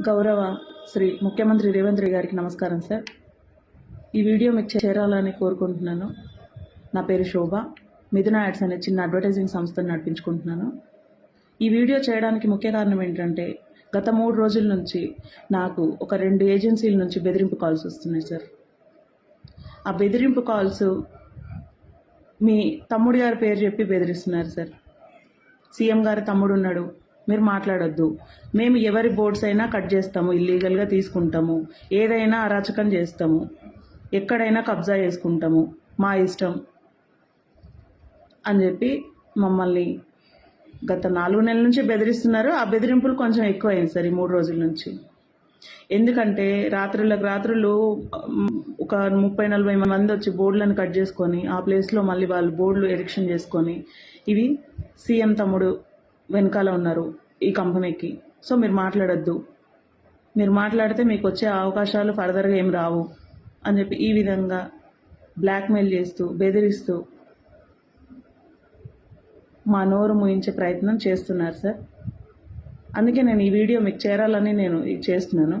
గౌరవ శ్రీ ముఖ్యమంత్రి రేవంత్ రెడ్డి గారికి నమస్కారం సార్. ఈ వీడియో మీకు చేరాలని కోరుకుంటున్నాను. నా పేరు శోభ. మిథున యాడ్స్ అనే చిన్న అడ్వర్టైజింగ్ సంస్థను నడిపించుకుంటున్నాను. ఈ వీడియో చేయడానికి ముఖ్య కారణం ఏంటంటే గత మూడు రోజుల నుంచి నాకు ఒక రెండు ఏజెన్సీల నుంచి బెదిరింపు కాల్స్ వస్తున్నాయి సార్. ఆ బెదిరింపు కాల్స్ మీ తమ్ముడు గారి పేరు చెప్పి బెదిరిస్తున్నారు సార్. సీఎం గారి తమ్ముడు ఉన్నాడు. మీరు మాట్లాడొద్దు. మేము ఎవరి బోర్డ్స్ అయినా కట్ చేస్తాము ఇల్లీగల్గా తీసుకుంటాము. ఏదైనా అరాచకం చేస్తాము. ఎక్కడైనా కబ్జా చేసుకుంటాము. మా ఇష్టం అని చెప్పి మమ్మల్ని గత నాలుగు నెలల నుంచి బెదిరిస్తున్నారు. ఆ బెదిరింపులు కొంచెం ఎక్కువైంది సార్ ఈ మూడు రోజుల నుంచి. ఎందుకంటే రాత్రులకు రాత్రులు ఒక ముప్పై నలభై మంది వచ్చి బోర్డులను కట్ చేసుకొని ఆ ప్లేస్లో మళ్ళీ వాళ్ళు బోర్డులు ఎడిక్షన్ చేసుకొని ఇవి సీఎం తమ్ముడు వెనకాల ఉన్నారు ఈ కంపెనీకి. సో మీరు మాట్లాడొద్దు. మీరు మాట్లాడితే మీకు వచ్చే అవకాశాలు ఫర్దర్గా ఏం రావు అని చెప్పి ఈ విధంగా బ్లాక్మెయిల్ చేస్తూ బెదిరిస్తూ మా నోరు ముయించే ప్రయత్నం చేస్తున్నారు సార్. అందుకే నేను ఈ వీడియో మీకు చేరాలని నేను చేస్తున్నాను.